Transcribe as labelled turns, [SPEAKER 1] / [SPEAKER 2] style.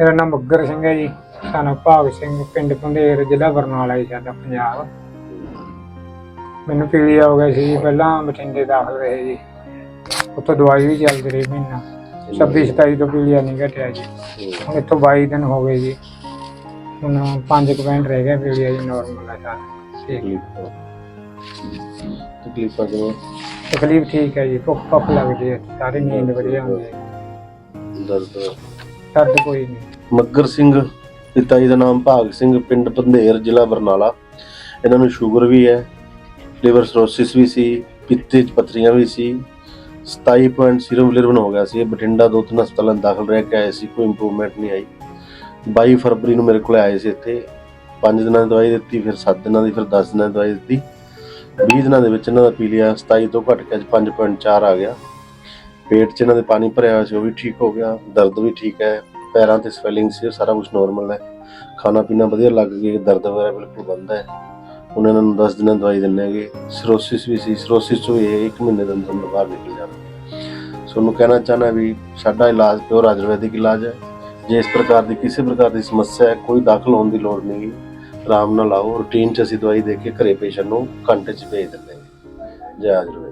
[SPEAKER 1] ਮੇਰਾ ਨਾਮ ਮੱਗਰ ਸਿੰਘ ਹੈ ਜੀ। ਸਾਨੂੰ ਭਾਗ ਸਿੰਘ ਪਿੰਡ ਪੰਧੇਰ ਜ਼ਿਲ੍ਹਾ ਬਰਨਾਲਾ ਜੀ ਸਾਡਾ ਪੰਜਾਬ। ਮੈਨੂੰ ਪੀਲੀਆ ਹੋ ਗਿਆ ਸੀ ਜੀ, ਪਹਿਲਾਂ ਬਠਿੰਡੇ ਦਾਖਲ ਰਹੇ ਜੀ। ਉੱਥੋਂ ਦਵਾਈ ਵੀ ਚੱਲਦੀ ਰਹੀ ਮਹੀਨਾ। 26 27 ਤੋਂ ਪੀਲੀਆ ਨਹੀਂ ਘਟਿਆ ਜੀ। ਹੁਣ ਇੱਥੋਂ 22 ਦਿਨ ਹੋ ਗਏ ਜੀ। ਹੁਣ 5 ਪੁਆਇੰਟ ਰਹਿ ਗਿਆ ਪੀਲੀਆ ਜੀ ਨਾਰਮਲ ਹੈ ਸਾਰਾ। ਠੀਕ।
[SPEAKER 2] ਤਕਲੀਫਾਂ ਕਿਵੇਂ
[SPEAKER 1] ਤਕਲੀਫ ਠੀਕ ਹੈ ਜੀ ਭੁੱਖ ਭੁੱਖ ਲੱਗਦੀ ਹੈ। ਸਾਰੀ ਨੀਂਦ ਵਧੀਆ ਹੁੰਦੀ ਹੈ।
[SPEAKER 2] ਦਰਦ
[SPEAKER 1] ਦਰਦ ਕੋਈ ਨਹੀਂ
[SPEAKER 2] ਮੱਗਰ ਸਿੰਘ, ਪਿਤਾ ਜੀ ਦਾ ਨਾਮ ਭਾਗ ਸਿੰਘ, ਪਿੰਡ ਪੰਧੇਰ, ਜ਼ਿਲ੍ਹਾ ਬਰਨਾਲਾ। ਇਹਨਾਂ ਨੂੰ ਸ਼ੂਗਰ ਵੀ ਹੈ ਲਿਵਰ ਸਰੋਸਿਸ ਵੀ ਸੀ, ਪਿੱਤੇ 'ਚ ਪੱਥਰੀਆਂ ਵੀ ਸੀ। 27.0 ਬਿਲੀਰਬਨ ਹੋ ਗਿਆ ਸੀ, ਇਹ ਬਠਿੰਡਾ ਦੋ ਤਿੰਨ ਹਸਪਤਾਲਾਂ 'ਚ ਦਾਖਲ ਰਹਿ ਕੇ ਆਏ ਸੀ, ਕੋਈ ਇੰਪਰੂਵਮੈਂਟ ਨਹੀਂ ਆਈ। 22 ਫਰਵਰੀ ਨੂੰ ਮੇਰੇ ਕੋਲ ਆਏ ਸੀ ਇੱਥੇ। 5 ਦਿਨਾਂ ਦੀ ਦਵਾਈ ਦਿੱਤੀ, ਫਿਰ 7 ਦਿਨਾਂ ਦੀ, ਫਿਰ 10 ਦਿਨਾਂ ਦੀ ਦਵਾਈ ਦਿੱਤੀ। 20 ਦਿਨਾਂ ਦੇ ਵਿੱਚ ਇਹਨਾਂ ਦਾ ਪੀਲੀਆ 27 ਤੋਂ ਘਟ ਕੇ ਅੱਜ 5.4 ਆ ਗਿਆ। ਪੇਟ 'ਚ ਇਹਨਾਂ ਦੇ ਪਾਣੀ ਭਰਿਆ ਹੋਇਆ ਸੀ, ਉਹ ਵੀ ਠੀਕ ਹੋ ਗਿਆ, ਦਰਦ ਵੀ ਠੀਕ ਹੈ, ਪੈਰਾਂ ਤੇ ਸਵੈਲਿੰਗ ਸੀ, ਉਹ ਸਾਰਾ ਕੁਝ ਨਾਰਮਲ ਹੈ। ਖਾਣਾ ਪੀਣਾ ਵਧੀਆ ਲੱਗ ਗਿਆ, ਦਰਦ ਵਗੈਰਾ ਬਿਲਕੁਲ ਬੰਦ ਹੈ। ਹੁਣ ਇਹਨਾਂ ਨੂੰ 10 ਦਿਨਾਂ ਦਵਾਈ ਦਿੰਨੇ ਹੈਗੇ। ਸਿਰੋਸਿਸ ਵੀ ਸੀ ਸਿਰੋਸਿਸ ਤੋਂ ਵੀ ਇਹ 1 ਮਹੀਨੇ ਦੇ ਅੰਦਰ ਅੰਦਰ ਬਾਹਰ ਨਿਕਲ ਜਾਣਾ। ਸੋ ਉਹਨੂੰ ਕਹਿਣਾ ਚਾਹਨਾ ਵੀ ਸਾਡਾ ਇਲਾਜ ਪਿਓਰ ਆਯੁਰਵੈਦਿਕ ਇਲਾਜ ਹੈ। ਜੇ ਇਸ ਪ੍ਰਕਾਰ ਦੀ ਕਿਸੇ ਪ੍ਰਕਾਰ ਦੀ ਸਮੱਸਿਆ ਹੈ, ਕੋਈ ਦਾਖਲ ਹੋਣ ਦੀ ਲੋੜ ਨਹੀਂ ਆਰਾਮ ਨਾਲ ਆਓ। ਰੂਟੀਨ 'ਚ ਅਸੀਂ ਦਵਾਈ ਦੇ ਕੇ ਘਰੇ ਪੇਸ਼ੈਂਟ ਨੂੰ ਘੰਟੇ 'ਚ ਭੇਜ ਦਿੰਦੇ ਹਾਂ। ਜੈ ਆਯੁਰਵੈਦ।